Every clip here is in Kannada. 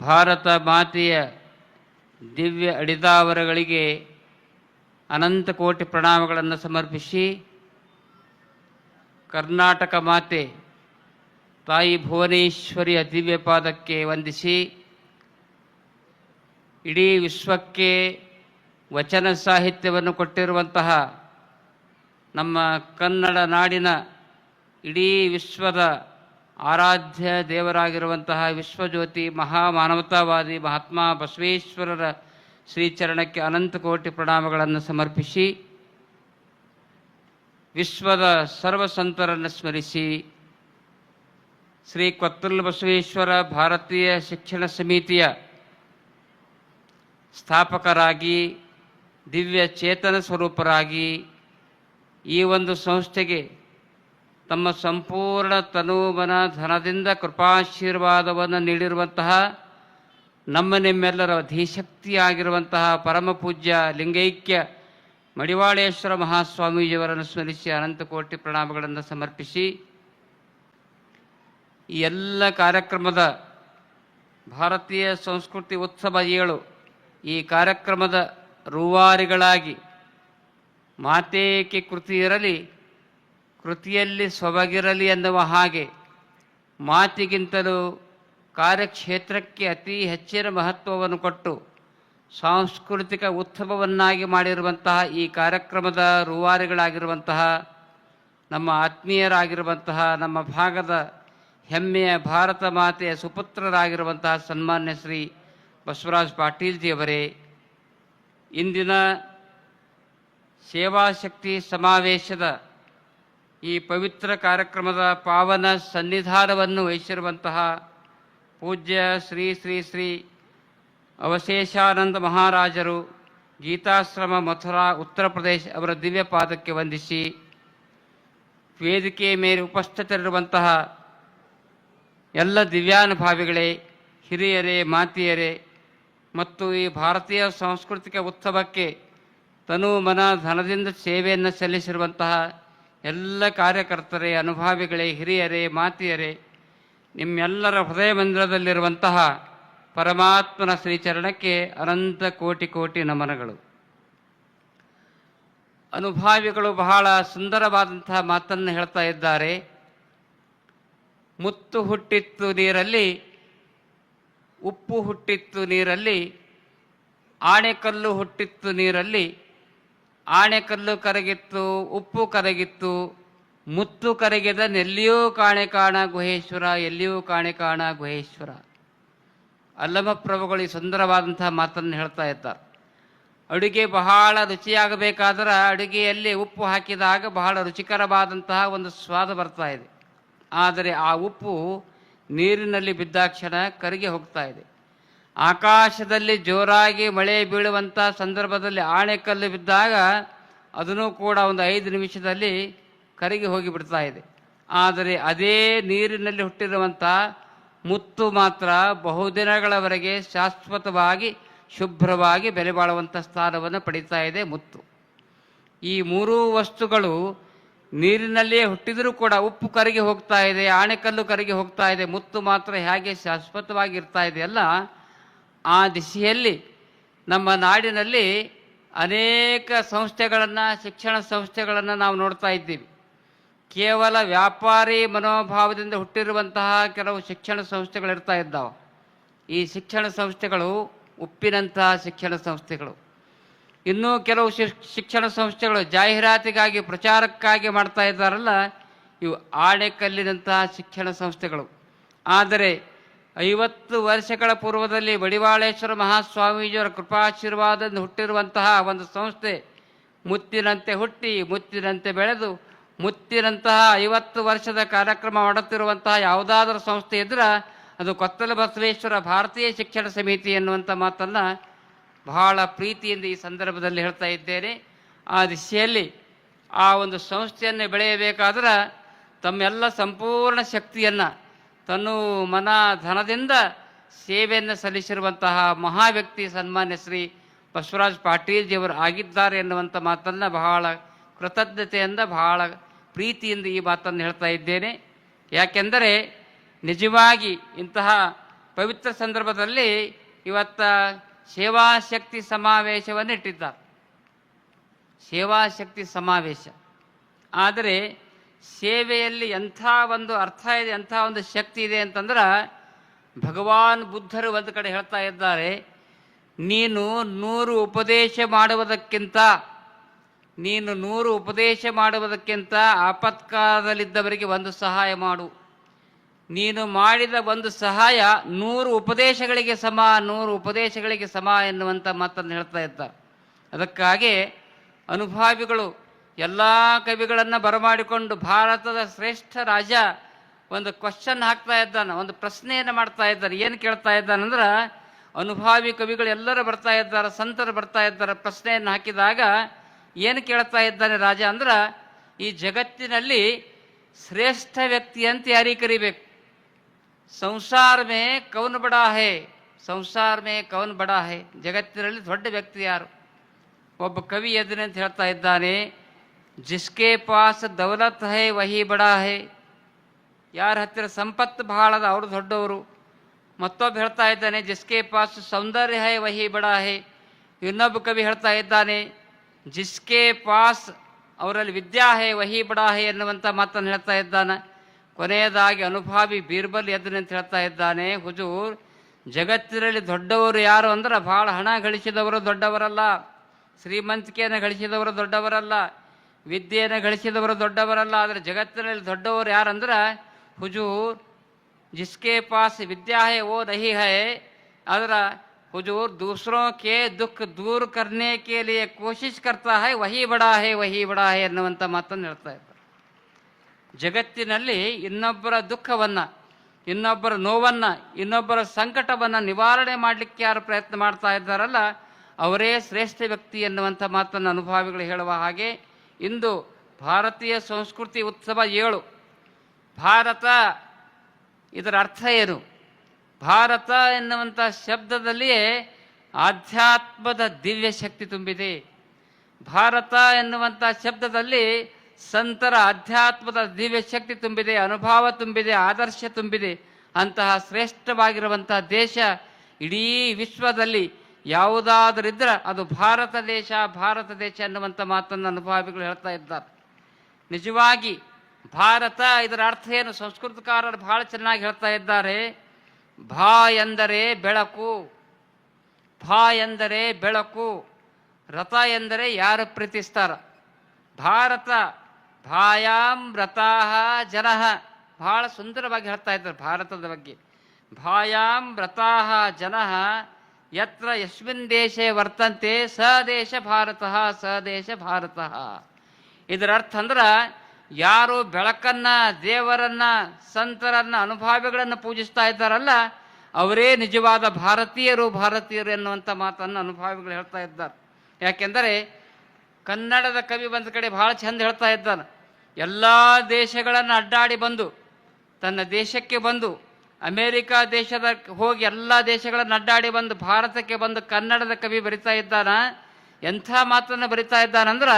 ಭಾರತ ಮಾತೆಯ ದಿವ್ಯ ಅಡಿದಾವರಗಳಿಗೆ ಅನಂತ ಕೋಟಿ ಪ್ರಣಾಮಗಳನ್ನು ಸಮರ್ಪಿಸಿ ಕರ್ನಾಟಕ ಮಾತೆ ತಾಯಿ ಭುವನೇಶ್ವರಿಯ ದಿವ್ಯ ಪಾದಕ್ಕೆ ವಂದಿಸಿ ಇಡೀ ವಿಶ್ವಕ್ಕೆ ವಚನ ಸಾಹಿತ್ಯವನ್ನು ಕೊಟ್ಟಿರುವಂತಹ ನಮ್ಮ ಕನ್ನಡ ನಾಡಿನ ಇಡೀ ವಿಶ್ವದ ಆರಾಧ್ಯ ದೇವರಾಗಿರುವಂತಹ ವಿಶ್ವಜ್ಯೋತಿ ಮಹಾಮಾನವತಾವಾದಿ ಮಹಾತ್ಮ ಬಸವೇಶ್ವರರ ಶ್ರೀಚರಣಕ್ಕೆ ಅನಂತ ಕೋಟಿ ಪ್ರಣಾಮಗಳನ್ನು ಸಮರ್ಪಿಸಿ, ವಿಶ್ವದ ಸರ್ವಸಂತರನ್ನು ಸ್ಮರಿಸಿ, ಶ್ರೀ ಕೊತ್ತಲ್ ಬಸವೇಶ್ವರ ಭಾರತೀಯ ಶಿಕ್ಷಣ ಸಮಿತಿಯ ಸ್ಥಾಪಕರಾಗಿ, ದಿವ್ಯ ಚೇತನ ಸ್ವರೂಪರಾಗಿ ಈ ಒಂದು ಸಂಸ್ಥೆಗೆ ತಮ್ಮ ಸಂಪೂರ್ಣ ತನುಮನ ಧನದಿಂದ ಕೃಪಾಶೀರ್ವಾದವನ್ನು ನೀಡಿರುವಂತಹ ನಮ್ಮ ನಿಮ್ಮೆಲ್ಲರ ಧೀಶಕ್ತಿಯಾಗಿರುವಂತಹ ಪರಮ ಪೂಜ್ಯ ಲಿಂಗೈಕ್ಯ ಮಡಿವಾಳೇಶ್ವರ ಮಹಾಸ್ವಾಮೀಜಿಯವರನ್ನು ಸ್ಮರಿಸಿ ಅನಂತ ಕೋಟಿ ಪ್ರಣಾಮಗಳನ್ನು ಸಮರ್ಪಿಸಿ ಈ ಎಲ್ಲ ಕಾರ್ಯಕ್ರಮದ ಭಾರತೀಯ ಸಂಸ್ಕೃತಿ ಉತ್ಸವ ಏಳು ಈ ಕಾರ್ಯಕ್ರಮದ ರೂವಾರಿಗಳಾಗಿ ಮಾತೇಕೆ ಕೃತಿ ಇರಲಿ ಕೃತಿಯಲ್ಲಿ ಸೊಬಗಿರಲಿ ಎನ್ನುವ ಹಾಗೆ ಮಾತಿಗಿಂತಲೂ ಕಾರ್ಯಕ್ಷೇತ್ರಕ್ಕೆ ಅತಿ ಹೆಚ್ಚಿನ ಮಹತ್ವವನ್ನು ಕೊಟ್ಟು ಸಾಂಸ್ಕೃತಿಕ ಉತ್ಸವವನ್ನಾಗಿ ಮಾಡಿರುವಂತಹ ಈ ಕಾರ್ಯಕ್ರಮದ ರೂವಾರಿಗಳಾಗಿರುವಂತಹ ನಮ್ಮ ಆತ್ಮೀಯರಾಗಿರುವಂತಹ ನಮ್ಮ ಭಾಗದ ಹೆಮ್ಮೆಯ ಭಾರತ ಮಾತೆಯ ಸುಪುತ್ರರಾಗಿರುವಂತಹ ಸನ್ಮಾನ್ಯ ಶ್ರೀ ಬಸವರಾಜ್ ಪಾಟೀಲ್ಜಿಯವರೇ, ಇಂದಿನ ಸೇವಾಶಕ್ತಿ ಸಮಾವೇಶದ ಈ ಪವಿತ್ರ ಕಾರ್ಯಕ್ರಮದ ಪಾವನ ಸನ್ನಿಧಾನವನ್ನು ವಹಿಸಿರುವಂತಹ ಪೂಜ್ಯ ಶ್ರೀ ಶ್ರೀ ಶ್ರೀ ಅವಶೇಷಾನಂದ ಮಹಾರಾಜರು ಗೀತಾಶ್ರಮ ಮಥುರಾ ಉತ್ತರ ಪ್ರದೇಶ ಅವರ ದಿವ್ಯ ಪಾದಕ್ಕೆ ವಂದಿಸಿ ವೇದಿಕೆಯ ಮೇಲೆ ಉಪಸ್ಥಿತರಿರುವಂತಹ ಎಲ್ಲ ದಿವ್ಯಾನುಭಾವಿಗಳೇ, ಹಿರಿಯರೇ, ಮಾತಿಯರೇ ಮತ್ತು ಈ ಭಾರತೀಯ ಸಾಂಸ್ಕೃತಿಕ ಉತ್ಸವಕ್ಕೆ ತನು ಮನ ಧನದಿಂದ ಸೇವೆಯನ್ನು ಸಲ್ಲಿಸಿರುವಂತಹ ಎಲ್ಲ ಕಾರ್ಯಕರ್ತರೇ, ಅನುಭಾವಿಗಳೇ, ಹಿರಿಯರೇ, ಮಾತಿಯರೇ, ನಿಮ್ಮೆಲ್ಲರ ಹೃದಯ ಮಂದಿರದಲ್ಲಿರುವಂತಹ ಪರಮಾತ್ಮನ ಶ್ರೀಚರಣಕ್ಕೆ ಅನಂತ ಕೋಟಿ ಕೋಟಿ ನಮನಗಳು. ಅನುಭಾವಿಗಳು ಬಹಳ ಸುಂದರವಾದಂತಹ ಮಾತನ್ನು ಹೇಳ್ತಾ ಇದ್ದಾರೆ. ಮುತ್ತು ಹುಟ್ಟಿತ್ತು ನೀರಲ್ಲಿ, ಉಪ್ಪು ಹುಟ್ಟಿತ್ತು ನೀರಲ್ಲಿ, ಆಣೆಕಲ್ಲು ಹುಟ್ಟಿತ್ತು ನೀರಲ್ಲಿ ಆಣೆಕಲ್ಲು ಕರಗಿತ್ತು, ಉಪ್ಪು ಕರಗಿತ್ತು, ಮುತ್ತು ಕರಗಿದ ನೆಲ್ಲಿಯೂ ಕಾಣೆ ಕಾಣ ಗುಹೇಶ್ವರ, ಎಲ್ಲಿಯೂ ಕಾಣೆ ಕಾಣ ಗುಹೇಶ್ವರ. ಅಲ್ಲಮ ಪ್ರಭುಗಳು ಈ ಸುಂದರವಾದಂತಹ ಮಾತನ್ನು ಹೇಳ್ತಾ ಇದ್ದಾರೆ. ಅಡುಗೆ ಬಹಳ ರುಚಿಯಾಗಬೇಕಾದ್ರೆ ಅಡುಗೆಯಲ್ಲಿ ಉಪ್ಪು ಹಾಕಿದಾಗ ಬಹಳ ರುಚಿಕರವಾದಂತಹ ಒಂದು ಸ್ವಾದ ಬರ್ತಾ ಇದೆ. ಆದರೆ ಆ ಉಪ್ಪು ನೀರಿನಲ್ಲಿ ಬಿದ್ದಾಕ್ಷಣ ಕರಗಿ ಹೋಗ್ತಾ ಇದೆ. ಆಕಾಶದಲ್ಲಿ ಜೋರಾಗಿ ಮಳೆ ಬೀಳುವಂಥ ಸಂದರ್ಭದಲ್ಲಿ ಆಣೆಕಲ್ಲು ಬಿದ್ದಾಗ ಅದನ್ನು ಕೂಡ ಒಂದು ಐದು ನಿಮಿಷದಲ್ಲಿ ಕರಗಿ ಹೋಗಿಬಿಡ್ತಾ ಇದೆ. ಆದರೆ ಅದೇ ನೀರಿನಲ್ಲಿ ಹುಟ್ಟಿರುವಂಥ ಮುತ್ತು ಮಾತ್ರ ಬಹುದಿನಗಳವರೆಗೆ ಶಾಶ್ವತವಾಗಿ ಶುಭ್ರವಾಗಿ ಬೆಲೆ ಬಾಳುವಂಥ ಸ್ಥಾನವನ್ನು ಪಡೀತಾ ಇದೆ ಮುತ್ತು. ಈ ಮೂರೂ ವಸ್ತುಗಳು ನೀರಿನಲ್ಲಿಯೇ ಹುಟ್ಟಿದರೂ ಕೂಡ ಉಪ್ಪು ಕರಗಿ ಹೋಗ್ತಾ ಇದೆ ಆಣೆಕಲ್ಲು ಕರಗಿ ಹೋಗ್ತಾ ಇದೆ, ಮುತ್ತು ಮಾತ್ರ ಹೇಗೆ ಶಾಶ್ವತವಾಗಿ ಇರ್ತಾ ಇದೆಯಲ್ಲ ಆ ದಿಶೆಯಲ್ಲಿ ನಮ್ಮ ನಾಡಿನಲ್ಲಿ ಅನೇಕ ಸಂಸ್ಥೆಗಳನ್ನು, ಶಿಕ್ಷಣ ಸಂಸ್ಥೆಗಳನ್ನು ನಾವು ನೋಡ್ತಾ ಇದ್ದೀವಿ. ಕೇವಲ ವ್ಯಾಪಾರಿ ಮನೋಭಾವದಿಂದ ಹುಟ್ಟಿರುವಂತಹ ಕೆಲವು ಶಿಕ್ಷಣ ಸಂಸ್ಥೆಗಳು ಇರ್ತಾ ಇದ್ದಾವೆ. ಈ ಶಿಕ್ಷಣ ಸಂಸ್ಥೆಗಳು ಉಪ್ಪಿನಂತಹ ಶಿಕ್ಷಣ ಸಂಸ್ಥೆಗಳು. ಇನ್ನೂ ಕೆಲವು ಶಿಕ್- ಶಿಕ್ಷಣ ಸಂಸ್ಥೆಗಳು ಜಾಹೀರಾತಿಗಾಗಿ, ಪ್ರಚಾರಕ್ಕಾಗಿ ಮಾಡ್ತಾ ಇದ್ದಾರಲ್ಲ, ಇವು ಆಣೆಕಲ್ಲಿನಂತಹ ಶಿಕ್ಷಣ ಸಂಸ್ಥೆಗಳು. ಆದರೆ ಐವತ್ತು ವರ್ಷಗಳ ಪೂರ್ವದಲ್ಲಿ ಬಡಿವಾಳೇಶ್ವರ ಮಹಾಸ್ವಾಮೀಜಿಯವರ ಕೃಪಾಶೀರ್ವಾದದಿಂದ ಹುಟ್ಟಿರುವಂತಹ ಒಂದು ಸಂಸ್ಥೆ ಮುತ್ತಿನಂತೆ ಹುಟ್ಟಿ, ಮುತ್ತಿನಂತೆ ಬೆಳೆದು, ಮುತ್ತಿನಂತಹ ಐವತ್ತು ವರ್ಷದ ಕಾರ್ಯಕ್ರಮ ಮಾಡುತ್ತಿರುವಂತಹ ಯಾವುದಾದರೂ ಸಂಸ್ಥೆ ಇದ್ರೆ ಅದು ಕೊತ್ತಲ ಬಸವೇಶ್ವರ ಭಾರತೀಯ ಶಿಕ್ಷಣ ಸಮಿತಿ ಎನ್ನುವಂಥ ಮಾತನ್ನು ಬಹಳ ಪ್ರೀತಿಯಿಂದ ಈ ಸಂದರ್ಭದಲ್ಲಿ ಹೇಳ್ತಾ ಇದ್ದೇನೆ. ಆ ದಿಶೆಯಲ್ಲಿ ಆ ಒಂದು ಸಂಸ್ಥೆಯನ್ನು ಬೆಳೆಯಬೇಕಾದ್ರೆ ತಮ್ಮೆಲ್ಲ ಸಂಪೂರ್ಣ ಶಕ್ತಿಯನ್ನು ತನ್ನು ಮನ ಧನದಿಂದ ಸೇವೆಯನ್ನು ಸಲ್ಲಿಸಿರುವಂತಹ ಮಹಾವ್ಯಕ್ತಿ ಸನ್ಮಾನ್ಯ ಶ್ರೀ ಬಸವರಾಜ್ ಪಾಟೀಲ್ಜಿಯವರು ಆಗಿದ್ದಾರೆ ಎನ್ನುವಂಥ ಮಾತನ್ನು ಬಹಳ ಕೃತಜ್ಞತೆಯಿಂದ, ಬಹಳ ಪ್ರೀತಿಯಿಂದ ಈ ಮಾತನ್ನು ಹೇಳ್ತಾ ಇದ್ದೇನೆ. ಯಾಕೆಂದರೆ ನಿಜವಾಗಿ ಇಂತಹ ಪವಿತ್ರ ಸಂದರ್ಭದಲ್ಲಿ ಇವತ್ತ ಸೇವಾಶಕ್ತಿ ಸಮಾವೇಶವನ್ನು ಇಟ್ಟಿದ್ದಾರೆ ಸೇವಾಶಕ್ತಿ ಸಮಾವೇಶ. ಆದರೆ ಸೇವೆಯಲ್ಲಿ ಎಂಥ ಒಂದು ಅರ್ಥ ಇದೆ, ಎಂಥ ಒಂದು ಶಕ್ತಿ ಇದೆ ಅಂತಂದ್ರೆ ಭಗವಾನ್ ಬುದ್ಧರು ಒಂದು ಕಡೆ ಹೇಳ್ತಾ ಇದ್ದಾರೆ, ನೀನು ನೂರು ಉಪದೇಶ ಮಾಡುವುದಕ್ಕಿಂತ, ನೀನು ನೂರು ಉಪದೇಶ ಮಾಡುವುದಕ್ಕಿಂತ ಆಪತ್ಕಾಲದಲ್ಲಿದ್ದವರಿಗೆ ಒಂದು ಸಹಾಯ ಮಾಡು. ನೀನು ಮಾಡಿದ ಒಂದು ಸಹಾಯ ನೂರು ಉಪದೇಶಗಳಿಗೆ ಸಮ, ನೂರು ಉಪದೇಶಗಳಿಗೆ ಸಮ ಎನ್ನುವಂಥ ಮಾತನ್ನು ಹೇಳ್ತಾ ಇದ್ದಾರೆ. ಅದಕ್ಕಾಗಿ ಅನುಭಾವಿಗಳು ಎಲ್ಲ ಕವಿಗಳನ್ನು ಬರಮಾಡಿಕೊಂಡು ಭಾರತದ ಶ್ರೇಷ್ಠ ರಾಜ ಒಂದು ಕ್ವಶನ್ ಹಾಕ್ತಾ ಇದ್ದಾನೆ, ಒಂದು ಪ್ರಶ್ನೆಯನ್ನು ಮಾಡ್ತಾ ಇದ್ದಾನೆ, ಏನು ಕೇಳ್ತಾ ಇದ್ದಾನಂದ್ರೆ ಅನುಭಾವಿ ಕವಿಗಳು ಎಲ್ಲರೂ ಬರ್ತಾ ಇದ್ದಾರೆ, ಸಂತರು ಬರ್ತಾ ಇದ್ದಾರೆ, ಪ್ರಶ್ನೆಯನ್ನು ಹಾಕಿದಾಗ ಏನು ಕೇಳ್ತಾ ಇದ್ದಾನೆ ರಾಜ ಅಂದ್ರೆ, ಈ ಜಗತ್ತಿನಲ್ಲಿ ಶ್ರೇಷ್ಠ ವ್ಯಕ್ತಿ ಅಂತ ಯಾರಿಗೆ ಕರಿಬೇಕು? ಸಂಸಾರ ಮೇ ಕೌನ್ ಬಡಾ ಹೇ? ಸಂಸಾರ ಮೇ ಕೌನ್ ಬಡಾ ಹೇ? ಜಗತ್ತಿನಲ್ಲಿ ದೊಡ್ಡ ವ್ಯಕ್ತಿ ಯಾರು? ಒಬ್ಬ ಕವಿ ಎದ್ರೆ ಅಂತ ಹೇಳ್ತಾ ಇದ್ದಾನೆ ಜಿಸ್ಕೆ ಪಾಸ್ ದೌಲತ್ ಹೈ, ವಹಿ ಬಡಾ ಹೈ. ಯಾರ ಹತ್ತಿರ ಸಂಪತ್ತು ಬಹಳ ಅದ, ಅವರು ದೊಡ್ಡವರು. ಮತ್ತೊಬ್ಬ ಹೇಳ್ತಾ ಇದ್ದಾನೆ, ಜಿಸ್ಕೆ ಪಾಸ್ ಸೌಂದರ್ಯ ಹೈ, ವಹಿ ಬಡಾ ಹೈ. ಇನ್ನೊಬ್ಬ ಕವಿ ಹೇಳ್ತಾ ಇದ್ದಾನೆ, ಜಿಸ್ಕೆ ಪಾಸ್ ಅವರಲ್ಲಿ ವಿದ್ಯಾ ಹೈ, ವಹಿ ಬಡಾ ಹೈ ಎನ್ನುವಂಥ ಮಾತನ್ನು ಹೇಳ್ತಾ ಇದ್ದಾನೆ. ಕೊನೆಯದಾಗಿ ಅನುಭಾವಿ ಬೀರ್ಬಲ್ ಎದ್ದು ಅಂತ ಹೇಳ್ತಾ ಇದ್ದಾನೆ, ಹುಜೂರ್, ಜಗತ್ತಿನಲ್ಲಿ ದೊಡ್ಡವರು ಯಾರು ಅಂದ್ರೆ ಭಾಳ ಹಣ ಗಳಿಸಿದವರು ದೊಡ್ಡವರಲ್ಲ. ಶ್ರೀಮಂತಿಕೆಯನ್ನು ಗಳಿಸಿದವರು ದೊಡ್ಡವರಲ್ಲ. ವಿದ್ಯೆಯನ್ನು ಗಳಿಸಿದವರು ದೊಡ್ಡವರಲ್ಲ, ಆದರೆ ಜಗತ್ತಿನಲ್ಲಿ ದೊಡ್ಡವರು ಯಾರಂದ್ರೆ ಹುಜೂರ್. ಜಿಸ್ಕೆ ಪಾಸ್ ವಿದ್ಯಾ ಹೇ ಓ ನಹಿ ಹೇ. ಆದ್ರೆ ಹುಜೂರ್ ದೂಸರೋ ಕೆ ದುಃಖ ದೂರ ಕರ್ನೆ ಕೆ ಕೋಶಿಶ್ ಕರ್ತಾ ಹೈ, ವಹಿ ಬಡಾ ಹೇ, ವಹಿ ಬಡಾ ಹೇ ಅನ್ನುವಂಥ ಮಾತನ್ನು ಹೇಳ್ತಾ ಇದ್ದಾರೆ. ಜಗತ್ತಿನಲ್ಲಿ ಇನ್ನೊಬ್ಬರ ದುಃಖವನ್ನು, ಇನ್ನೊಬ್ಬರ ನೋವನ್ನು, ಇನ್ನೊಬ್ಬರ ಸಂಕಟವನ್ನು ನಿವಾರಣೆ ಮಾಡಲಿಕ್ಕೆ ಯಾರು ಪ್ರಯತ್ನ ಮಾಡ್ತಾ ಇದ್ದಾರಲ್ಲ, ಅವರೇ ಶ್ರೇಷ್ಠ ವ್ಯಕ್ತಿ ಎನ್ನುವಂಥ ಮಾತನ್ನು ಅನುಭಾವಿಗಳು ಹೇಳುವ ಹಾಗೆ ಇಂದು ಭಾರತೀಯ ಸಂಸ್ಕೃತಿ ಉತ್ಸವ ಏಳು. ಭಾರತ, ಇದರ ಅರ್ಥ ಏನು? ಭಾರತ ಎನ್ನುವಂಥ ಶಬ್ದದಲ್ಲಿಯೇ ಆಧ್ಯಾತ್ಮದ ದಿವ್ಯ ಶಕ್ತಿ ತುಂಬಿದೆ. ಭಾರತ ಎನ್ನುವಂಥ ಶಬ್ದದಲ್ಲಿ ಸಂತರ ಅಧ್ಯಾತ್ಮದ ದಿವ್ಯ ಶಕ್ತಿ ತುಂಬಿದೆ, ಅನುಭವ ತುಂಬಿದೆ, ಆದರ್ಶ ತುಂಬಿದೆ. ಅಂತಹ ಶ್ರೇಷ್ಠವಾಗಿರುವಂತಹ ದೇಶ ಇಡೀ ವಿಶ್ವದಲ್ಲಿ ಯಾವುದಾದರಿದ್ರೆ ಅದು ಭಾರತ ದೇಶ ಭಾರತ ದೇಶ ಎನ್ನುವಂಥ ಮಾತನ್ನು ಅನುಭಾವಿಗಳು ಹೇಳ್ತಾ ಇದ್ದಾರೆ. ನಿಜವಾಗಿ ಭಾರತ ಇದರ ಅರ್ಥ ಏನು? ಸಂಸ್ಕೃತಕಾರರು ಬಹಳ ಚೆನ್ನಾಗಿ ಹೇಳ್ತಾ ಇದ್ದಾರೆ. ಭಾ ಎಂದರೆ ಬೆಳಕು, ಭಾ ಎಂದರೆ ಬೆಳಕು, ರಥ ಎಂದರೆ ಯಾರು ಪ್ರೀತಿಸ್ತಾರ? ಭಾರತ, ಭಾಯಾಂ ರಥಾಹ ಜನಃ. ಬಹಳ ಸುಂದರವಾಗಿ ಹೇಳ್ತಾ ಇದ್ದಾರೆ ಭಾರತದ ಬಗ್ಗೆ. ಭಾಯಾಂ ರಥಾಹ ಜನಃ. ಯತ್ರ ಯಸ್ಮಿನ್ ದೇಶೆ ವರ್ತಂತೆ, ಸ ದೇಶ ಭಾರತ, ಸ ದೇಶ ಭಾರತ. ಇದರ ಅರ್ಥ ಅಂದ್ರೆ, ಯಾರು ಬೆಳಕನ್ನ, ದೇವರನ್ನ, ಸಂತರನ್ನ, ಅನುಭಾವಿಗಳನ್ನು ಪೂಜಿಸ್ತಾ ಇದ್ದಾರಲ್ಲ, ಅವರೇ ನಿಜವಾದ ಭಾರತೀಯರು ಭಾರತೀಯರು ಎನ್ನುವಂಥ ಮಾತನ್ನು ಅನುಭಾವಿಗಳು ಹೇಳ್ತಾ ಇದ್ದಾರೆ. ಯಾಕೆಂದರೆ, ಕನ್ನಡದ ಕವಿ ಬಂದ ಕಡೆ ಬಹಳ ಚಂದ ಹೇಳ್ತಾ ಇದ್ದಾನೆ. ಎಲ್ಲ ದೇಶಗಳನ್ನು ಅಡ್ಡಾಡಿ ಬಂದು, ತನ್ನ ದೇಶಕ್ಕೆ ಬಂದು ಅಮೇರಿಕ ದೇಶದ ಹೋಗಿ ಎಲ್ಲ ದೇಶಗಳ ನಡ್ಡಾಡಿ ಬಂದು ಭಾರತಕ್ಕೆ ಬಂದು ಕನ್ನಡದ ಕವಿ ಬರಿತಾ ಇದ್ದಾನ, ಎಂಥ ಮಾತನ್ನು ಬರಿತಾ ಇದ್ದಾನಂದ್ರೆ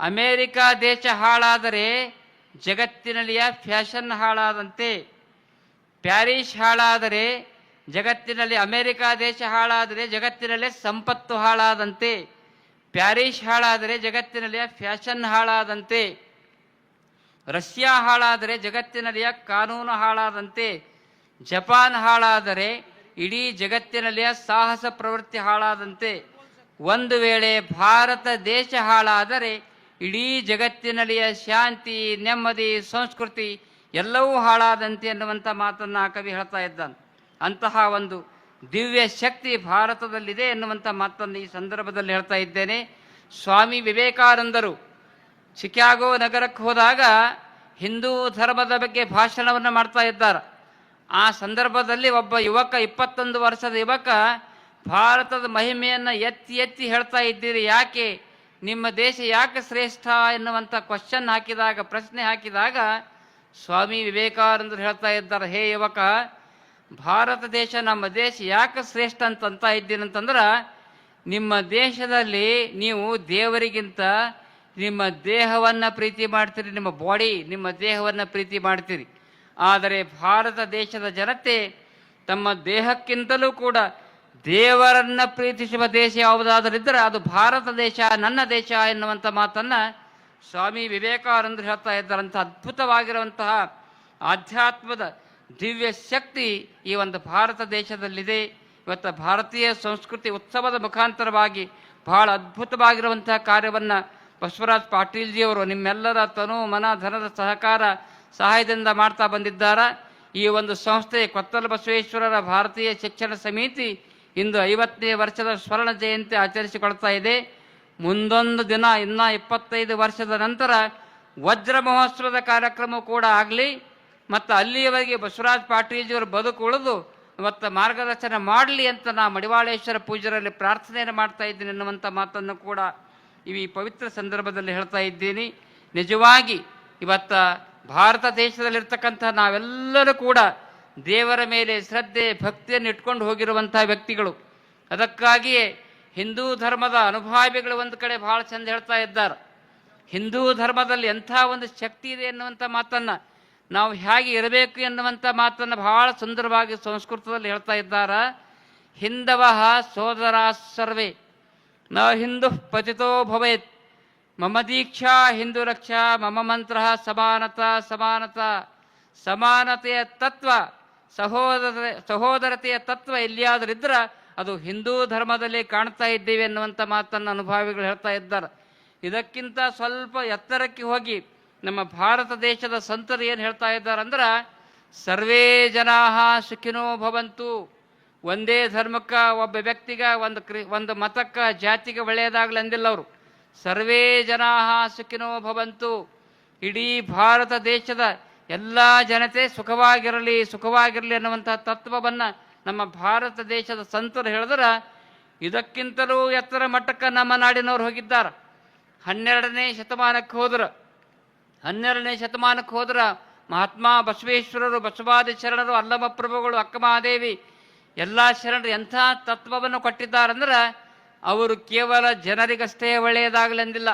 ಅಮೇರಿಕ ದೇಶ ಹಾಳಾದರೆ ಜಗತ್ತಿನಲ್ಲಿಯ ಫ್ಯಾಷನ್ ಹಾಳಾದಂತೆ, ಪ್ಯಾರಿಸ್ ಹಾಳಾದರೆ ಜಗತ್ತಿನಲ್ಲಿ, ಅಮೇರಿಕ ದೇಶ ಹಾಳಾದರೆ ಜಗತ್ತಿನಲ್ಲೇ ಸಂಪತ್ತು ಹಾಳಾದಂತೆ, ಪ್ಯಾರಿಸ್ ಹಾಳಾದರೆ ಜಗತ್ತಿನಲ್ಲಿಯ ಫ್ಯಾಷನ್ ಹಾಳಾದಂತೆ, ರಷ್ಯಾ ಹಾಳಾದರೆ ಜಗತ್ತಿನಲ್ಲಿಯ ಕಾನೂನು ಹಾಳಾದಂತೆ ಜಪಾನ್ ಹಾಳಾದರೆ ಇಡೀ ಜಗತ್ತಿನಲ್ಲಿಯ ಸಾಹಸ ಪ್ರವೃತ್ತಿ ಹಾಳಾದಂತೆ. ಒಂದು ವೇಳೆ ಭಾರತ ದೇಶ ಹಾಳಾದರೆ ಇಡೀ ಜಗತ್ತಿನಲ್ಲಿಯ ಶಾಂತಿ, ನೆಮ್ಮದಿ, ಸಂಸ್ಕೃತಿ ಎಲ್ಲವೂ ಹಾಳಾದಂತೆ ಎನ್ನುವಂಥ ಮಾತನ್ನು ಆ ಕವಿ ಹೇಳ್ತಾ ಇದ್ದಾನೆ. ಅಂತಹ ಒಂದು ದಿವ್ಯ ಶಕ್ತಿ ಭಾರತದಲ್ಲಿದೆ ಎನ್ನುವಂಥ ಮಾತನ್ನು ಈ ಸಂದರ್ಭದಲ್ಲಿ ಹೇಳ್ತಾ ಇದ್ದೇನೆ. ಸ್ವಾಮಿ ವಿವೇಕಾನಂದರು ಚಿಕಾಗೋ ನಗರಕ್ಕೆ ಹೋದಾಗ ಹಿಂದೂ ಧರ್ಮದ ಬಗ್ಗೆ ಭಾಷಣವನ್ನು ಮಾಡ್ತಾ ಇದ್ದಾರೆ. ಆ ಸಂದರ್ಭದಲ್ಲಿ ಒಬ್ಬ ಯುವಕ, ಇಪ್ಪತ್ತೊಂದು ವರ್ಷದ ಯುವಕ, ಭಾರತದ ಮಹಿಮೆಯನ್ನು ಎತ್ತಿ ಎತ್ತಿ ಹೇಳ್ತಾ ಇದ್ದೀರಿ. ಯಾಕೆ? ನಿಮ್ಮ ದೇಶ ಯಾಕೆ ಶ್ರೇಷ್ಠ ಎನ್ನುವಂಥ ಕ್ವಶನ್ ಹಾಕಿದಾಗ, ಪ್ರಶ್ನೆ ಹಾಕಿದಾಗ ಸ್ವಾಮಿ ವಿವೇಕಾನಂದರು ಹೇಳ್ತಾ ಇದ್ದಾರೆ. ಹೇ ಯುವಕ, ಭಾರತ ದೇಶ, ನಮ್ಮ ದೇಶ ಯಾಕೆ ಶ್ರೇಷ್ಠ ಅಂತ ಇದ್ದೀನಿ ಅಂತಂದ್ರೆ ನಿಮ್ಮ ದೇಶದಲ್ಲಿ ನೀವು ದೇವರಿಗಿಂತ ನಿಮ್ಮ ದೇಹವನ್ನು ಪ್ರೀತಿ ಮಾಡ್ತೀರಿ, ನಿಮ್ಮ ಬಾಡಿ ನಿಮ್ಮ ದೇಹವನ್ನು ಪ್ರೀತಿ ಮಾಡ್ತೀರಿ. ಆದರೆ ಭಾರತ ದೇಶದ ಜನತೆ ತಮ್ಮ ದೇಹಕ್ಕಿಂತಲೂ ಕೂಡ ದೇವರನ್ನ ಪ್ರೀತಿಸುವ ದೇಶ ಯಾವುದಾದರಿದ್ದರೆ ಅದು ಭಾರತ ದೇಶ, ನನ್ನ ದೇಶ ಎನ್ನುವಂಥ ಮಾತನ್ನು ಸ್ವಾಮಿ ವಿವೇಕಾನಂದರು ಹೇಳ್ತಾ ಇದ್ದಾರಂಥ ಅದ್ಭುತವಾಗಿರುವಂತಹ ಆಧ್ಯಾತ್ಮದ ದಿವ್ಯ ಶಕ್ತಿ ಈ ಒಂದು ಭಾರತ ದೇಶದಲ್ಲಿದೆ. ಇವತ್ತು ಭಾರತೀಯ ಸಂಸ್ಕೃತಿ ಉತ್ಸವದ ಮುಖಾಂತರವಾಗಿ ಬಹಳ ಅದ್ಭುತವಾಗಿರುವಂತಹ ಕಾರ್ಯವನ್ನು ಬಸವರಾಜ್ ಪಾಟೀಲ್ಜಿಯವರು ನಿಮ್ಮೆಲ್ಲರ ತನು ಮನ ಧನದ ಸಹಕಾರ ಸಹಾಯದಿಂದ ಮಾಡ್ತಾ ಬಂದಿದ್ದಾರೆ. ಈ ಒಂದು ಸಂಸ್ಥೆ ಕೊತ್ತಲ ಬಸವೇಶ್ವರರ ಭಾರತೀಯ ಶಿಕ್ಷಣ ಸಮಿತಿ ಇಂದು ಐವತ್ತನೇ ವರ್ಷದ ಸ್ವರ್ಣ ಜಯಂತಿ ಆಚರಿಸಿಕೊಳ್ತಾ ಇದೆ. ಮುಂದೊಂದು ದಿನ, ಇನ್ನ ಇಪ್ಪತ್ತೈದು ವರ್ಷದ ನಂತರ ವಜ್ರ ಮಹೋತ್ಸವದ ಕಾರ್ಯಕ್ರಮ ಕೂಡ ಆಗಲಿ, ಮತ್ತು ಅಲ್ಲಿಯವರೆಗೆ ಬಸವರಾಜ್ ಪಾಟೀಲ್ಜಿಯವರು ಬದುಕು ಉಳಿದು, ಮತ್ತು ಮಾರ್ಗದರ್ಶನ ಮಾಡಲಿ ಅಂತ ನಾ ಮಡಿವಾಳೇಶ್ವರ ಪೂಜರಲ್ಲಿ ಪ್ರಾರ್ಥನೆಯನ್ನು ಮಾಡ್ತಾ ಇದ್ದೀನಿ ಎನ್ನುವಂಥ ಮಾತನ್ನು ಕೂಡ ಈ ಪವಿತ್ರ ಸಂದರ್ಭದಲ್ಲಿ ಹೇಳ್ತಾ ಇದ್ದೀನಿ. ನಿಜವಾಗಿ ಇವತ್ತ ಭಾರತ ದೇಶದಲ್ಲಿರ್ತಕ್ಕಂಥ ನಾವೆಲ್ಲರೂ ಕೂಡ ದೇವರ ಮೇಲೆ ಶ್ರದ್ಧೆ, ಭಕ್ತಿಯನ್ನು ಇಟ್ಕೊಂಡು ಹೋಗಿರುವಂತಹ ವ್ಯಕ್ತಿಗಳು. ಅದಕ್ಕಾಗಿಯೇ ಹಿಂದೂ ಧರ್ಮದ ಅನುಭಾವಿಗಳು ಒಂದು ಕಡೆ ಭಾಳ ಚಂದ ಹೇಳ್ತಾ ಇದ್ದಾರೆ. ಹಿಂದೂ ಧರ್ಮದಲ್ಲಿ ಎಂಥ ಒಂದು ಶಕ್ತಿ ಇದೆ ಎನ್ನುವಂಥ ಮಾತನ್ನು ನಾವು ಹೇಗೆ ಇರಬೇಕು ಎನ್ನುವಂಥ ಮಾತನ್ನು ಬಹಳ ಸುಂದರವಾಗಿ ಸಂಸ್ಕೃತದಲ್ಲಿ ಹೇಳ್ತಾ ಇದ್ದಾರೆ. ಹಿಂದವಃ ಸೋದರ ಸರ್ವೇ. ನ ಹಿಂದೂ ಪತಿತೋ ಭವೇತ್. ಮಮ ದೀಕ್ಷಾ ಹಿಂದೂ ರಕ್ಷಾ ಮಮ ಮಂತ್ರ ಸಮಾನತ ಸಮಾನತ ಸಮಾನತೆಯ ತತ್ವ ಸಹೋದರ ಸಹೋದರತೆಯ ತತ್ವ ಎಲ್ಲಿಯಾದರಿದ್ರೆ ಅದು ಹಿಂದೂ ಧರ್ಮದಲ್ಲಿ ಕಾಣ್ತಾ ಇದ್ದೀವಿ ಎನ್ನುವಂಥ ಮಾತನ್ನು ಅನುಭಾವಿಗಳು ಹೇಳ್ತಾ ಇದ್ದಾರೆ. ಇದಕ್ಕಿಂತ ಸ್ವಲ್ಪ ಎತ್ತರಕ್ಕೆ ಹೋಗಿ ನಮ್ಮ ಭಾರತ ದೇಶದ ಸಂತರು ಏನು ಹೇಳ್ತಾ ಇದ್ದಾರೆ ಅಂದ್ರೆ, ಸರ್ವೇ ಜನಾ ಸುಖಿನೋ ಭವಂತು. ಒಂದೇ ಧರ್ಮಕ್ಕೆ ಒಬ್ಬ ವ್ಯಕ್ತಿಗ, ಒಂದು ಕ್ರಿ, ಒಂದು ಮತಕ್ಕೆ ಜಾತಿಗೆ ಒಳ್ಳೆಯದಾಗಲಿ ಅಂದಿಲ್ಲ ಅವರು. ಸರ್ವೇ ಜನಾ ಸುಖಿನೋ ಭವಂತು. ಇಡೀ ಭಾರತ ದೇಶದ ಎಲ್ಲ ಜನತೆ ಸುಖವಾಗಿರಲಿ ಸುಖವಾಗಿರಲಿ ಅನ್ನುವಂಥ ತತ್ವವನ್ನು ನಮ್ಮ ಭಾರತ ದೇಶದ ಸಂತರು ಹೇಳಿದ್ರೆ, ಇದಕ್ಕಿಂತಲೂ ಎತ್ತರ ಮಟ್ಟಕ್ಕೆ ನಮ್ಮ ನಾಡಿನವರು ಹೋಗಿದ್ದಾರೆ. ಹನ್ನೆರಡನೇ ಶತಮಾನಕ್ಕೆ ಹೋದ್ರೆ, ಹನ್ನೆರಡನೇ ಶತಮಾನಕ್ಕೆ ಹೋದ್ರೆ ಮಹಾತ್ಮ ಬಸವೇಶ್ವರರು ಬಸವಾದಿ ಶರಣರು ಅಲ್ಲಮ ಪ್ರಭುಗಳು, ಅಕ್ಕಮಹಾದೇವಿ, ಎಲ್ಲ ಶರಣರು ಎಂಥ ತತ್ವವನ್ನು ಕೊಟ್ಟಿದ್ದಾರಂದ್ರೆ ಅವರು ಕೇವಲ ಜನರಿಗಷ್ಟೇ ಒಳ್ಳೆಯದಾಗಲೆಂದಿಲ್ಲ.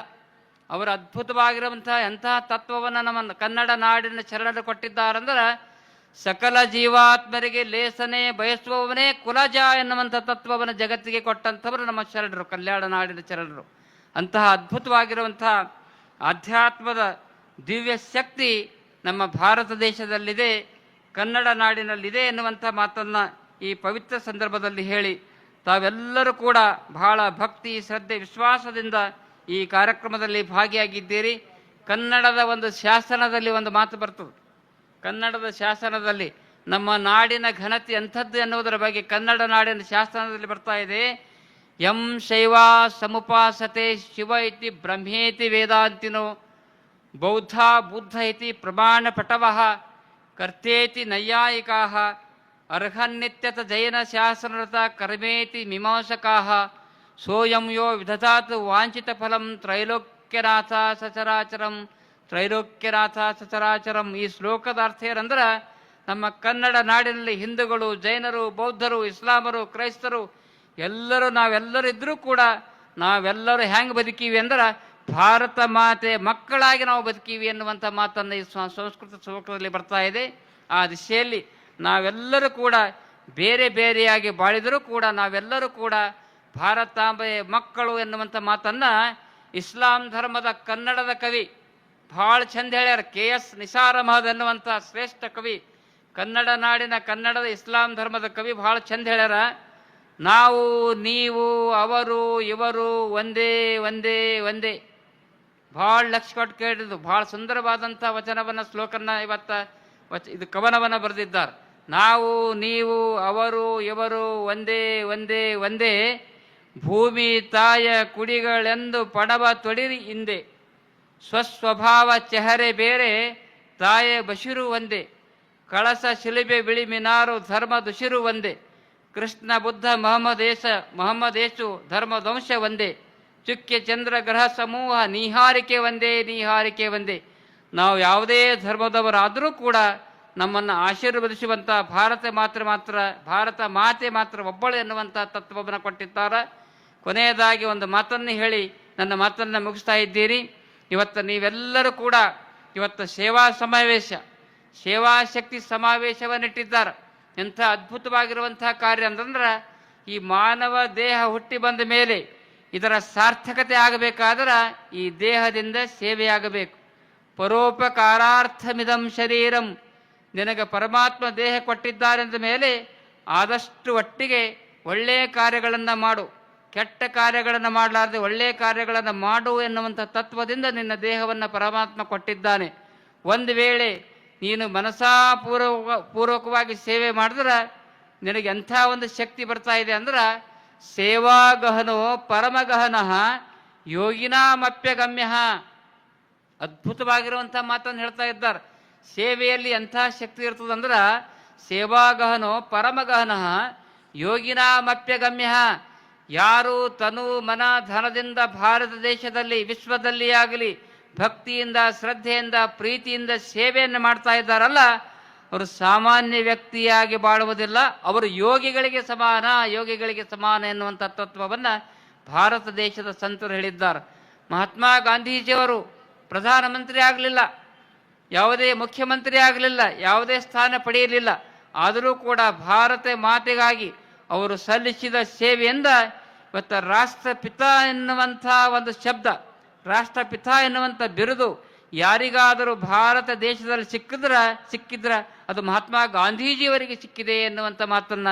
ಅವರು ಅದ್ಭುತವಾಗಿರುವಂತಹ ಎಂತಹ ತತ್ವವನ್ನು ನಮ್ಮ ಕನ್ನಡ ನಾಡಿನ ಶರಣರು ಕೊಟ್ಟಿದ್ದಾರೆಂದ್ರೆ, ಸಕಲ ಜೀವಾತ್ಮರಿಗೆ ಲೇಸನೆ ಬಯಸುವವನೇ ಕುಲಜ ಎನ್ನುವಂಥ ತತ್ವವನ್ನು ಜಗತ್ತಿಗೆ ಕೊಟ್ಟಂಥವರು ನಮ್ಮ ಶರಣರು, ಕಲ್ಯಾಣ ನಾಡಿನ ಶರಣರು. ಅಂತಹ ಅದ್ಭುತವಾಗಿರುವಂತಹ ಆಧ್ಯಾತ್ಮದ ದಿವ್ಯ ಶಕ್ತಿ ನಮ್ಮ ಭಾರತ ದೇಶದಲ್ಲಿದೆ, ಕನ್ನಡ ನಾಡಿನಲ್ಲಿದೆ ಎನ್ನುವಂಥ ಮಾತನ್ನು ಈ ಪವಿತ್ರ ಸಂದರ್ಭದಲ್ಲಿ ಹೇಳಿ ತಾವೆಲ್ಲರೂ ಕೂಡ ಬಹಳ ಭಕ್ತಿ, ಶ್ರದ್ಧೆ, ವಿಶ್ವಾಸದಿಂದ ಈ ಕಾರ್ಯಕ್ರಮದಲ್ಲಿ ಭಾಗಿಯಾಗಿದ್ದೀರಿ. ಕನ್ನಡದ ಒಂದು ಶಾಸನದಲ್ಲಿ ಒಂದು ಮಾತು ಬರ್ತದೆ. ಕನ್ನಡದ ಶಾಸನದಲ್ಲಿ ನಮ್ಮ ನಾಡಿನ ಘನತೆ ಅಂಥದ್ದು ಎನ್ನುವುದರ ಬಗ್ಗೆ ಕನ್ನಡ ನಾಡಿನ ಶಾಸನದಲ್ಲಿ ಬರ್ತಾ ಇದೆ. ಎಂ ಶೈವ ಸಮುಪಾಸತೆ ಶಿವ ಇತಿ ಬ್ರಹ್ಮೇತಿ ವೇದಾಂತಿನೋ ಬೌದ್ಧ ಬುದ್ಧ ಇತಿ ಪ್ರಮಾಣ ಪಟವಃ ಕರ್ತೇತಿ ನೈಯಾಯಿಕಾ ಅರ್ಹನ್ನಿತ್ಯತ ಜೈನ ಶಾಸನರತ ಕರ್ಮೇತಿ ಮೀಮಾಂಸಕಾಹ ಸೋಯಂ ಯೋ ವಿದಧಾತ್ ವಾಂಛಿತ ಫಲಂ ತ್ರೈಲೋಕ್ಯನಾಥ ಸಚರಾಚರಂ ತ್ರೈಲೋಕ್ಯನಾಥ ಸಚರಾಚರಂ. ಈ ಶ್ಲೋಕದ ಅರ್ಥ ಏನಂದ್ರೆ ನಮ್ಮ ಕನ್ನಡ ನಾಡಿನಲ್ಲಿ ಹಿಂದೂಗಳು, ಜೈನರು, ಬೌದ್ಧರು, ಇಸ್ಲಾಮರು, ಕ್ರೈಸ್ತರು ಎಲ್ಲರೂ ನಾವೆಲ್ಲರೂ ಇದ್ದರೂ ಕೂಡ ನಾವೆಲ್ಲರೂ ಹೆಂಗೆ ಬದುಕೀವಿ ಅಂದ್ರೆ ಭಾರತ ಮಾತೆ ಮಕ್ಕಳಾಗಿ ನಾವು ಬದುಕೀವಿ ಎನ್ನುವಂಥ ಮಾತನ್ನು ಈ ಸಂಸ್ಕೃತ ಶ್ಲೋಕದಲ್ಲಿ ಬರ್ತಾ ಇದೆ. ಆ ದಿಶೆಯಲ್ಲಿ ನಾವೆಲ್ಲರೂ ಕೂಡ ಬೇರೆ ಬೇರೆಯಾಗಿ ಬಾಳಿದರೂ ಕೂಡ ನಾವೆಲ್ಲರೂ ಕೂಡ ಭಾರತಾಂಬೆಯ ಮಕ್ಕಳು ಎನ್ನುವಂಥ ಮಾತನ್ನು ಇಸ್ಲಾಂ ಧರ್ಮದ ಕನ್ನಡದ ಕವಿ ಭಾಳ ಚಂದ ಹೇಳ್ಯಾರ. ಕೆ ಎಸ್ ನಿಸಾರ್ ಅಹಮದ್ ಎನ್ನುವಂಥ ಶ್ರೇಷ್ಠ ಕವಿ. ಕನ್ನಡ ನಾಡಿನ ಕನ್ನಡದ ಇಸ್ಲಾಂ ಧರ್ಮದ ಕವಿ ಭಾಳ ಚಂದ ಹೇಳ್ಯಾರ. ನಾವು, ನೀವು, ಅವರು, ಇವರು ಒಂದೇ ಒಂದೇ ಒಂದೇ. ಭಾಳ ಲಕ್ಷ ಕೊಟ್ಟು ಕೇಳಿದ್ದು, ಭಾಳ ಸುಂದರವಾದಂಥ ವಚನವನ್ನು ಶ್ಲೋಕನ ಇವತ್ತ ವಚ ಇದು ಕವನವನ್ನು ಬರೆದಿದ್ದಾರೆ. ನಾವು, ನೀವು, ಅವರು, ಇವರು ಒಂದೇ ಒಂದೇ ಒಂದೇ ಭೂಮಿ ತಾಯ ಕುಡಿಗಳೆಂದು ಪಡವ ತೊಡಿರಿ ಹಿಂದೆ. ಸ್ವಸ್ವಭಾವ ಚೆಹರೆ ಬೇರೆ, ತಾಯ ಬಶಿರು ಒಂದೇ. ಕಳಸ ಶಿಲಿಬೆ ಬಿಳಿ ಮಿನಾರು ಧರ್ಮ ದುಶಿರು ಒಂದೇ. ಕೃಷ್ಣ ಬುದ್ಧ ಮಹಮ್ಮದೇಶ ಮಹಮ್ಮದೇಶು ಧರ್ಮ ಧ್ವಂಸ ಒಂದೇ. ಚುಕ್ಕೆ ಚಂದ್ರ ಗ್ರಹ ಸಮೂಹ ನೀಹಾರಿಕೆ ಒಂದೇ ನೀಹಾರಿಕೆ ಒಂದೇ. ನಾವು ಯಾವುದೇ ಧರ್ಮದವರಾದರೂ ಕೂಡ ನಮ್ಮನ್ನು ಆಶೀರ್ವದಿಸುವಂಥ ಭಾರತ ಮಾತ್ರ ಮಾತ್ರ, ಭಾರತ ಮಾತೆ ಮಾತ್ರ ಒಬ್ಬಳು ಎನ್ನುವಂಥ ತತ್ವವನ್ನು ಕೊಟ್ಟಿದ್ದಾರೆ. ಕೊನೆಯದಾಗಿ ಒಂದು ಮಾತನ್ನು ಹೇಳಿ, ನನ್ನ ಮಾತನ್ನು ಮುಗಿಸ್ತಾ ಇದ್ದೀರಿ. ಇವತ್ತು ನೀವೆಲ್ಲರೂ ಕೂಡ ಇವತ್ತು ಸೇವಾ ಸಮಾವೇಶ, ಸೇವಾ ಶಕ್ತಿ ಸಮಾವೇಶವನ್ನಿಟ್ಟಿದ್ದಾರೆ. ಎಂಥ ಅದ್ಭುತವಾಗಿರುವಂಥ ಕಾರ್ಯ ಅಂತಂದ್ರೆ ಈ ಮಾನವ ದೇಹ ಹುಟ್ಟಿ ಬಂದ ಮೇಲೆ ಇದರ ಸಾರ್ಥಕತೆ ಆಗಬೇಕಾದ್ರೆ ಈ ದೇಹದಿಂದ ಸೇವೆಯಾಗಬೇಕು. ಪರೋಪಕಾರಾರ್ಥಮಿದಂ ಶರೀರಂ. ನಿನಗೆ ಪರಮಾತ್ಮ ದೇಹ ಕೊಟ್ಟಿದ್ದಾರೆಂದ ಮೇಲೆ ಆದಷ್ಟು ಒಟ್ಟಿಗೆ ಒಳ್ಳೆಯ ಕಾರ್ಯಗಳನ್ನು ಮಾಡು. ಕೆಟ್ಟ ಕಾರ್ಯಗಳನ್ನು ಮಾಡಲಾರದೆ ಒಳ್ಳೆಯ ಕಾರ್ಯಗಳನ್ನು ಮಾಡು ಎನ್ನುವಂಥ ತತ್ವದಿಂದ ನಿನ್ನ ದೇಹವನ್ನು ಪರಮಾತ್ಮ ಕೊಟ್ಟಿದ್ದಾನೆ. ಒಂದು ವೇಳೆ ನೀನು ಮನಸಾ ಪೂರ್ವ, ಪೂರ್ವಕವಾಗಿ ಸೇವೆ ಮಾಡಿದ್ರೆ ನಿನಗೆ ಎಂಥ ಒಂದು ಶಕ್ತಿ ಬರ್ತಾ ಇದೆ ಅಂದ್ರೆ ಸೇವಾಗಹನೋ ಪರಮಗಹನಃ ಯೋಗಿನಾಮಪ್ಯಗಮ್ಯ. ಅದ್ಭುತವಾಗಿರುವಂಥ ಮಾತನ್ನು ಹೇಳ್ತಾ ಇದ್ದಾರೆ. ಸೇವೆಯಲ್ಲಿ ಎಂಥ ಶಕ್ತಿ ಇರ್ತದಂದ್ರೆ ಸೇವಾಗಹನೋ ಪರಮಗಹನಃ ಯೋಗಿನಾಮಪ್ಯಗಮ್ಯ. ಯಾರು ತನು ಮನ ಧನದಿಂದ ಭಾರತ ದೇಶದಲ್ಲಿ, ವಿಶ್ವದಲ್ಲಿ ಆಗಲಿ, ಭಕ್ತಿಯಿಂದ, ಶ್ರದ್ಧೆಯಿಂದ, ಪ್ರೀತಿಯಿಂದ ಸೇವೆಯನ್ನು ಮಾಡ್ತಾ ಇದ್ದಾರಲ್ಲ, ಅವರು ಸಾಮಾನ್ಯ ವ್ಯಕ್ತಿಯಾಗಿ ಬಾಳುವುದಿಲ್ಲ. ಅವರು ಯೋಗಿಗಳಿಗೆ ಸಮಾನ ಯೋಗಿಗಳಿಗೆ ಸಮಾನ ಎನ್ನುವಂಥ ತತ್ವವನ್ನು ಭಾರತ ದೇಶದ ಸಂತರು ಹೇಳಿದ್ದಾರೆ. ಮಹಾತ್ಮ ಗಾಂಧೀಜಿಯವರು ಪ್ರಧಾನಮಂತ್ರಿ ಆಗಲಿಲ್ಲ. ಯಾವುದೇ ಮುಖ್ಯಮಂತ್ರಿ ಆಗಲಿಲ್ಲ, ಯಾವುದೇ ಸ್ಥಾನ ಪಡೆಯಲಿಲ್ಲ, ಆದರೂ ಕೂಡ ಭಾರತ ಮಾತೆಗಾಗಿ ಅವರು ಸಲ್ಲಿಸಿದ ಸೇವೆಯಿಂದ ಇವತ್ತು ರಾಷ್ಟ್ರಪಿತ ಎನ್ನುವಂಥ ಒಂದು ಶಬ್ದ, ರಾಷ್ಟ್ರಪಿತ ಎನ್ನುವಂಥ ಬಿರುದು ಯಾರಿಗಾದರೂ ಭಾರತ ದೇಶದಲ್ಲಿ ಸಿಕ್ಕಿದ್ರ ಸಿಕ್ಕಿದ್ರ ಅದು ಮಹಾತ್ಮ ಗಾಂಧೀಜಿಯವರಿಗೆ ಸಿಕ್ಕಿದೆ ಎನ್ನುವಂಥ ಮಾತನ್ನ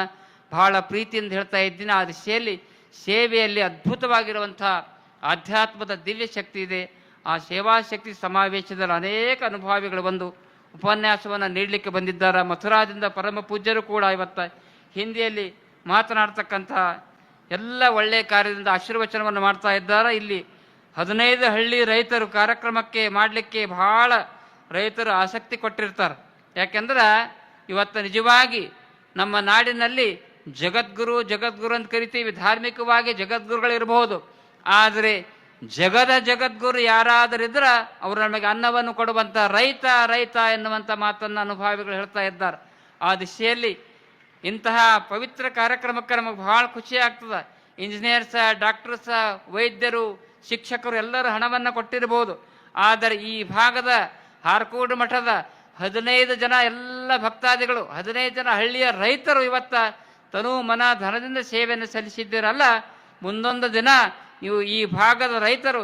ಬಹಳ ಪ್ರೀತಿಯಿಂದ ಹೇಳ್ತಾ ಇದ್ದೀನಿ. ಆ ದಿಶೆಯಲ್ಲಿ ಸೇವೆಯಲ್ಲಿ ಅದ್ಭುತವಾಗಿರುವಂಥ ಆಧ್ಯಾತ್ಮದ ದಿವ್ಯ ಶಕ್ತಿ ಇದೆ. ಆ ಸೇವಾ ಶಕ್ತಿ ಸಮಾವೇಶದಲ್ಲಿ ಅನೇಕ ಅನುಭಾವಿಗಳು ಬಂದು ಉಪನ್ಯಾಸವನ್ನು ನೀಡಲಿಕ್ಕೆ ಬಂದಿದ್ದಾರೆ. ಮಥುರಾದಿಂದ ಪರಮ ಪೂಜ್ಯರು ಕೂಡ ಇವತ್ತು ಹಿಂದಿಯಲ್ಲಿ ಮಾತನಾಡ್ತಕ್ಕಂಥ ಎಲ್ಲ ಒಳ್ಳೆಯ ಕಾರ್ಯದಿಂದ ಆಶೀರ್ವಚನವನ್ನು ಮಾಡ್ತಾ ಇದ್ದಾರೆ. ಇಲ್ಲಿ ಹದಿನೈದು ಹಳ್ಳಿ ರೈತರು ಕಾರ್ಯಕ್ರಮಕ್ಕೆ ಮಾಡಲಿಕ್ಕೆ ಬಹಳ ರೈತರು ಆಸಕ್ತಿ ಕೊಟ್ಟಿರ್ತಾರೆ. ಯಾಕೆಂದ್ರೆ ಇವತ್ತು ನಿಜವಾಗಿ ನಮ್ಮ ನಾಡಿನಲ್ಲಿ ಜಗದ್ಗುರು ಜಗದ್ಗುರು ಅಂತ ಕರಿತೀವಿ. ಧಾರ್ಮಿಕವಾಗಿ ಜಗದ್ಗುರುಗಳಿರಬಹುದು ಆದರೆ ಜಗದ ಜಗದ್ಗುರು ಯಾರಾದರಿದ್ರೆ ಅವರು ನಮಗೆ ಅನ್ನವನ್ನು ಕೊಡುವಂಥ ರೈತ ರೈತ ಎನ್ನುವಂಥ ಮಾತನ್ನು ಅನುಭಾವಿಗಳು ಹೇಳ್ತಾ ಇದ್ದಾರೆ. ಆ ದಿಶೆಯಲ್ಲಿ ಇಂತಹ ಪವಿತ್ರ ಕಾರ್ಯಕ್ರಮಕ್ಕೆ ನಮಗೆ ಬಹಳ ಖುಷಿ ಆಗ್ತದೆ. ಇಂಜಿನಿಯರ್ಸ, ಡಾಕ್ಟರ್ಸ, ವೈದ್ಯರು, ಶಿಕ್ಷಕರು ಎಲ್ಲರೂ ಹಣವನ್ನು ಕೊಟ್ಟಿರಬಹುದು ಆದರೆ ಈ ಭಾಗದ ಹಾರ್ಕೋಡು ಮಠದ ಹದಿನೈದು ಜನ ಎಲ್ಲ ಭಕ್ತಾದಿಗಳು, ಹದಿನೈದು ಜನ ಹಳ್ಳಿಯ ರೈತರು ಇವತ್ತ ತನು ಮನ ಧನದಿಂದ ಸೇವೆಯನ್ನು ಸಲ್ಲಿಸಿದ್ದೀರಲ್ಲ. ಮುಂದೊಂದು ದಿನ ನೀವು ಈ ಭಾಗದ ರೈತರು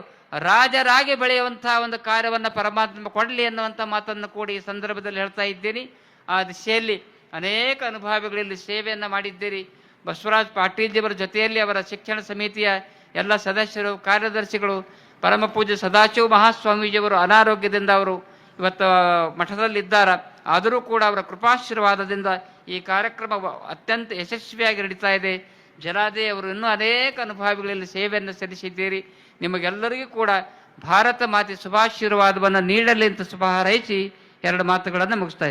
ರಾಜರಾಗಿ ಬೆಳೆಯುವಂತಹ ಒಂದು ಕಾರ್ಯವನ್ನು ಪರಮಾತ್ಮ ಕೊಡಲಿ ಅನ್ನುವಂಥ ಮಾತನ್ನು ಕೂಡ ಈ ಸಂದರ್ಭದಲ್ಲಿ ಹೇಳ್ತಾ ಇದ್ದೀನಿ. ಆ ದಿಶೆಯಲ್ಲಿ ಅನೇಕ ಅನುಭವಿಗಳಲ್ಲಿ ಸೇವೆಯನ್ನು ಮಾಡಿದ್ದೀರಿ. ಬಸವರಾಜ್ ಪಾಟೀಲ್ಜಿಯವರ ಜೊತೆಯಲ್ಲಿ ಅವರ ಶಿಕ್ಷಣ ಸಮಿತಿಯ ಎಲ್ಲ ಸದಸ್ಯರು, ಕಾರ್ಯದರ್ಶಿಗಳು ಪರಮ ಪೂಜೆ ಸದಾಶಿವ ಮಹಾಸ್ವಾಮೀಜಿಯವರು ಅನಾರೋಗ್ಯದಿಂದ ಅವರು ಇವತ್ತು ಮಠದಲ್ಲಿದ್ದಾರೆ. ಆದರೂ ಕೂಡ ಅವರ ಕೃಪಾಶೀರ್ವಾದದಿಂದ ಈ ಕಾರ್ಯಕ್ರಮ ಅತ್ಯಂತ ಯಶಸ್ವಿಯಾಗಿ ನಡೀತಾ ಇದೆ. ಜಲಾದೆ ಅವರು ಇನ್ನೂ ಅನೇಕ ಅನುಭವಿಗಳಲ್ಲಿ ಸೇವೆಯನ್ನು ಸಲ್ಲಿಸಿದ್ದೀರಿ. ನಿಮಗೆಲ್ಲರಿಗೂ ಕೂಡ ಭಾರತ ಮಾತೆ ಶುಭಾಶೀರ್ವಾದವನ್ನು ನೀಡಲಿ ಅಂತ ಶುಭ ಹಾರೈಸಿ ಎರಡು ಮಾತುಗಳನ್ನು ಮುಗಿಸ್ತಾ